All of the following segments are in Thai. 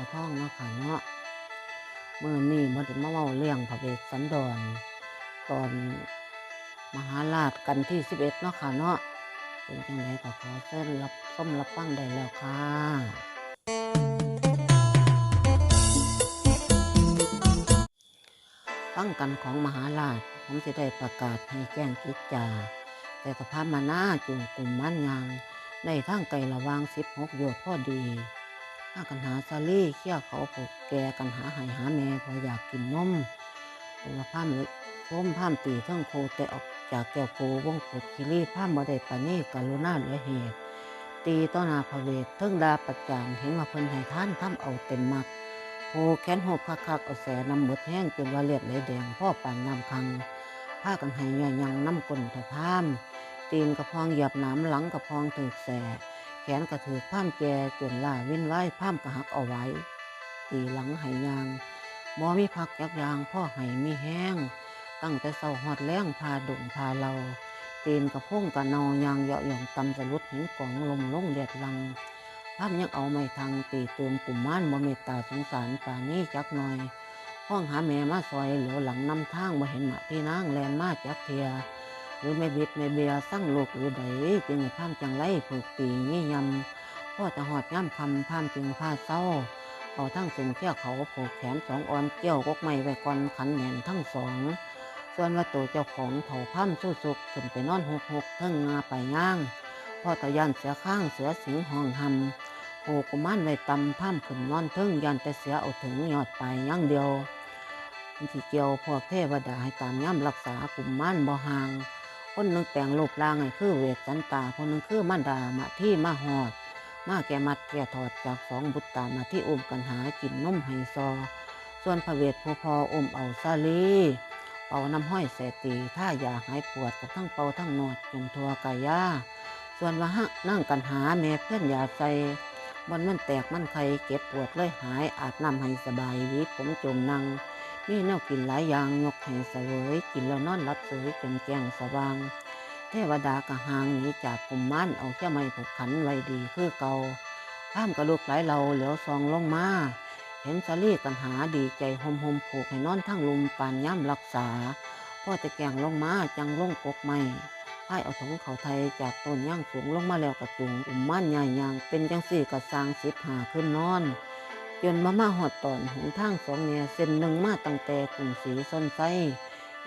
อท่องเนาะค่ะเนาะเมื่อนี้มาถึงมาเว้าเรื่องพระเวสสันดร ตอนมหาราชกันที่สิบเอ็ดเนาะค่ะเนาะเป็นจังไดก็ขอเชิญรับส้มรับฟังได้แล้วค่ะฟังกันของมหาราชผมจะได้ประกาศให้แจ้งกิจจา แต่สภาพมาหน้าจูงกลุ่มมั่นยาง ในทางไกลระวางสิบหกโยชน์พอดี ถ้ากันหาซาลี่เขี่ยเขาผูกแกกันหาไห้หาแม่พออยากกินนมเป็นว่าพามเลยพ้มพามตีเท่งโคแต่ออกจากแก้วโกวงกุดคิรีพามบ่ได้ปานนี่กรุณาเหลือเหตุตีต้อนาพเวทเทิงดาประจานเห็นว่าเพิ่นให้ท่านทำเอาเต็มมักโหแขนหบคักๆเอาแสน้ำหมดแห้งจนว่าเลือดไหลแดงพ่อปานน้ำคังผ้ากันห้ย่อยยังน้ำกลนตะพามตีนกระพองหยียบน้ำหลังกระพองถือแส นกระถือผ้ามแจจนล่าวินไว้ผ้ามกระหักเอาไว้ ตีหลังให้ยางบ่มีพักยักยางพ่อให้มีแห้ง ตั้งแต่เศร้าหอดแล้งพาดุงพาเราตีนกระพงกระนายางเหยาะหย่องตำสลุดหินกองลมลงเดียดลังภาพยังเอาไม่ทางตีเติมกลุ่มม่านบ่เมตตาสงสารป่านี้จักหน่อยห้องหาแม่มาซอยเหลียวหลังนำทางบ่เห็นหมาที่นางแลนมาจักเทีย หรือไม่บิดไม่เบียสั่งโลกหรือใดจึงให้พามจังไรผูกตีงี้ยำพ่อจะหอดย่ำคำพามจึงผ้าเศร้าเอาทั้งเส้นเขี้ยวเขาผูกแขนสองอ่อนเกี่ยวกกไม้ไว้ก่อนขันแหนทั้งสอง ส่วนว่าตัวเจ้าของเถาพามสู้สุกขึ้นไปนอนหกหกเทิงงาไปย่างพ่อตะยันเสือข้างเสือสิงห้องหำโหกุมารไว้ตำพร่ำขึ้นนอนเทิงยันแต่เสียเอาถึงยอดไปอยังเดียวมันสิเกี่ยวพวกเทวดาให้ตามย่ำรักษากุมารบ่ห่าง คนนึงแปลงรูปร่างให้คือเวทสันตาคนนึงคือมันดามาที่มาหอด มาแก่มัดแก่ถอดจากสองบุตรตามาที่อมกันหากินนมให้ซอ ส่วนพระเวทผู้พออมเอาซาลีเป่าน้ำห้อยแสตีถ้าอยากหายปวดกับทั้งเป่าทั้งนวดจนทัวกายาส่วนว่าหะนั่งกันหาแม่เพื่อนยาใส่บนมันแตกมันไข่เก็บปวดเลยหายอาบน้ำให้สบายหวิผมจมนัง มีแนวกินหลายอย่างยกให้เสวยกินแล้วนอนรับสวยจนแจ้งสว่าง เทวดากะหางหนีจากกลุ่มม่านเอาแค่ไม้ผูกขันไว้ดีคือเก่าข้ามกระลูกหลายเราเหลียวซองลงมา เห็นสาลีกันหาดีใจหมหมผูกให้นอนทั้งลุมปานย่ำรักษาพ่อจะแกงลงมาจังลงกกไม้ให้เอาถุงเขาไทยจากต้นย่างสูงลงมาแล้วกระจุงอุ่มม่านใหญ่ยางเป็นจังสี่กระสางสิบหาขึ้นนอน จนมามาหอดตอนหนทางสองเนี่ยเส้นหนึ่งมาตั้งแต่กรุงศรีส้นไส้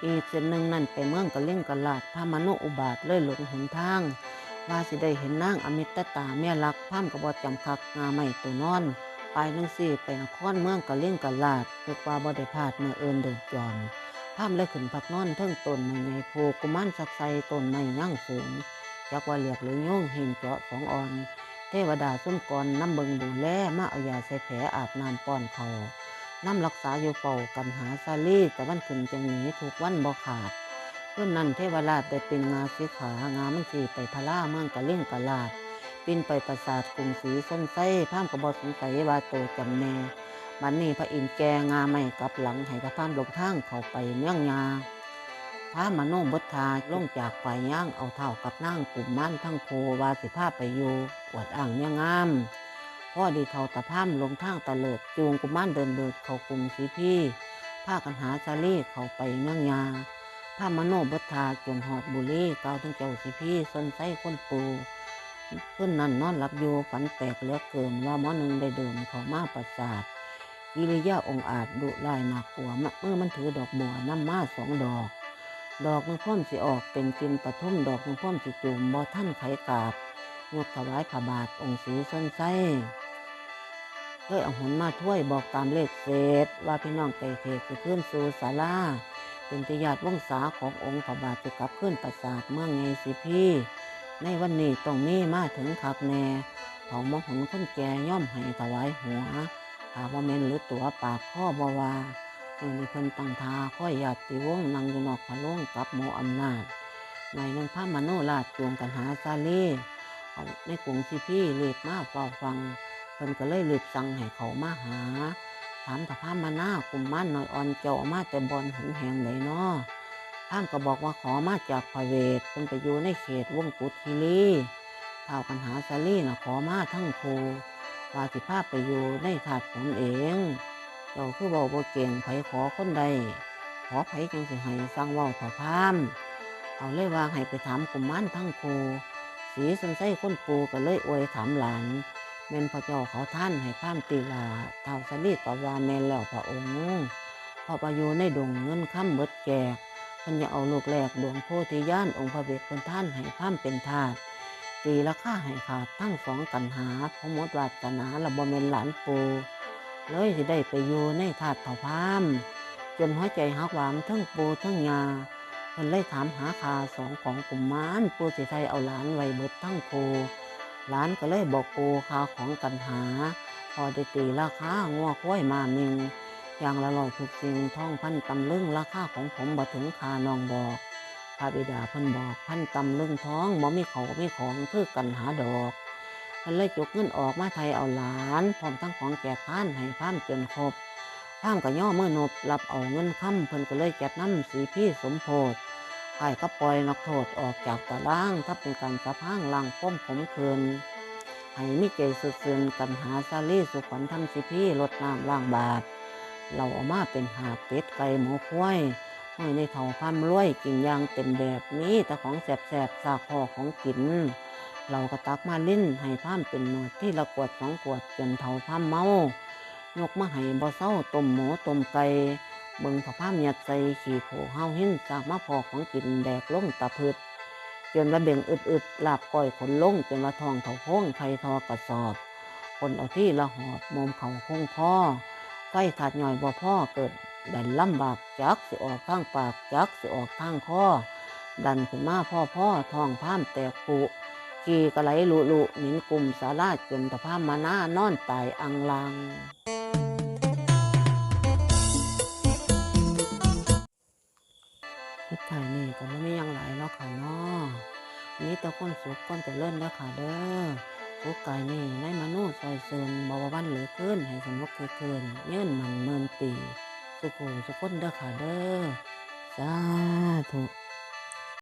อีกเส้นหนึ่งนั่นไปเมืองกะเล่งกะลาดพามโนอุบาทเลยหลงหนทาง ว่าสิได้เห็นนางอมิตตาแม่ลักพามกระบอกจำคักงาไม่ตัวนอน ไปนังสี่ไปนครเมืองกะเล่งกะลาดเพื่อว่าบ่ได้พลาดเมื่อเอินเดินจอนพามเลยขึ้นพักนอนเทิงต้นไม้ใหญ่โพกุมารสักไซต้นไม้ย่างสูงจักว่าเหลียกหรือโยงเห็นเจาะสองอ่อน ทวดาส้มกรน้ำเบิงดูแลมาเอายาใส่แผลอาบน้ำป้อนเขาน้ำรักษาอยู่เป่ากันหาซาลี่แต่วันขึ้นจังหนีถูกวันบ่ขาดเพื่อนนั้นเทวราชได้เป็นงาสีขางามันสีไปพลาเมืองกะเล่งกะลาดปินไปปราสาทกรุงศรีส้นไส้พามกระบอสงสัยว่าโตจำแนบันนี้พระอินทร์แกงาไม่กลับหลังให้พระพามลงทางเข้าไปเมืองยา พระมโนบุทาล่งจากฝ่ายย่างเอาเท่ากับนั่งกลุ่มม่านทั้งโพวาสิภาไปอยู่อวดอ่างเมียงามพ่อดีเท่าตะพามลงทางตะเลิดจูงกุมารเดินเดินเขากรุงสีพี่พากันหาซาลี่เขาไปเมืองยาพระมโนบุทาจนหอดบุรีเกาทั้งเจ้าสีพี่สนไส้คนปูเพื่อนนั้นนอนหลับอยู่ฝันแปลกเหลือเกินว่าหมอหนึ่งได้เดินเขามาปราสาทกิริยาองอาจดุลายน่ากลัวมะเมื่อมันถือดอกบัวน้ำมาสองดอก ดอกนึงพ่อมสิออกเป็นกินปทุมดอกนึงพ่อมสิจุ่มบ่ท่านไขกาบยกถวายผาบาทองค์สีส้นไส้เลยเอาหุนมาถ้วยบอกตามเลขเศษ ว่าพี่น้องไก่เทสิขึ้นสู่ศาลาเป็นติยาติวงศาขององค์ผาบาทจะกลับขึ้นปราสาทเมืองไงสิพี่ ในวันนี้ต้องมีมาถึงคักแน่เผามหุนคนแก่ย่อมให้ถวายหัวหาว่าเมนหรือตัวปากข้อบวา มื่อมีเพิ่นตั้งทาค่อยหยาดติวงนั่งอยู่นอกพะโล่งกับโมอำนาจในหนึ่งพระมโนราชจูงกันหาซาเล่เอาในกรุงสิพี่เรีบมาเฝ้าฟังเพิ่นก็เลยรีบสั่งให้เขามาหา ถามกับพระมาหน้ากลุ่มมันหน่อยอ่อนเจ้ามาแต่บอลหุนแหงไหนเนาะพามก็บอกว่าขอมาจากพระเวทเพิ่นไปอยู่ในเขตวงกุฎคีรีเท่ากันหาซาลี่นะขอมาทั้งครูว่าสิพาพไปอยู่ในถาดผมเอง เจ้าคือเว้าบ่เก่งไผขอคนใด ขอไผจังสิให้สร้างเว้าต่อพาม เอาเลยว่าให้ไปถามกุมารทั้งครูสีสันไส้คนปูก็เลยอวยถามหลานแม่นพระเจ้าเขาท่านให้พามตีลาเท่าสลีตอบว่าแม่นแล้วพระองค์พอไปอยู่ในดงเงินค่ำเบิดแจกพิ่นยาเอาลูกแรกดวงโพธิญาณองค์พระเวทเป็นท่านให้พามเป็นทาสตีราคาให้ขาดทั้งสองกันหาพระมดวาสนาและบ่แม่นหลานปู เลยสิได้ไปอยู่ในถาดเถาพามจนหัวใจหักหวามทั้งปูทั้งยาเพิ่นเลยถามหาคาสองของกุมมารปูสิไทยเอาหลานไว้เบิดทั้งปูหลานก็เลยบอกปูคาของกันหา พอได้ตีราคางวกล้วยมามิงอย่างละลอยทุกสิ่งท่องพันตำลึงราคาของผมบ่ถึงคานองบอกพระบิดาเพิ่นบอกพันตำลึงท้องบ่มีเขามีของคือกันหาดอก มันเลยจกเงินออกมาไทยเอาหลานพร้อมทั้งของแจกพานให้พามจนครบพามก็ย่อเมื่อนบรับเอาเงินค้ำเพิ่นก็เลยจัดน้ำสีพี่สมโพธไอ้ก็ปล่อยนักโทษออกจากตาราง ถ้าเป็นการสะพางล่างป้มผมคืนให้มิใจสุดเสือนกันหาซาลี่สุขวัญทำสิพี่ลดน้ำล้างบาท เราเอามาเป็นหาเป็ดไก่หมูควายห้อยในเถาพามรวยกินอยางเต็มแบบนี้แต่ของแสบๆสาคอของกิน เราก็ตักมาลิ้นให้พามเป็นหนวดที่ละกวดสองกวดจนเท่าพามเมายกมาให้บ่เศร้าต้มหมูต้มไก่เบิ่งพระพามยัดใส่ขี่โผเฮาหินจากมาพอของกินแดกลงตะพืดจนว่าเบ่งอึดๆลาบก้อยขนล่งจนว่าทองเถาโพงไข่ทอกระสอบคนเอาที่ละหอบมมเขาคงพ่อไฟขาดหน่อยบ่พ่อเกิดดันลำบากจักสิออกทางปากจักสิออกทางคอดันขึ้นมาพ่อพ่อทองพามแตกปุ กีกระไหลลุลุหมินกลุ่มสาราจนตะพามาหน้านอนตายอังลัง สุดท้ายนี่ก็ไม่มียังไหลแล้วค่ะเนาะมีแต่คนสุขคนจะเล่นแล้วค่ะเด้อสุขกายนี่ในมนุษย์ซอยเซินบววันเหลือขึ้นให้สนุกคือคืนยื่นมันเมินปีสุขุสุขคนเด้อค่ะเด้อสาธุ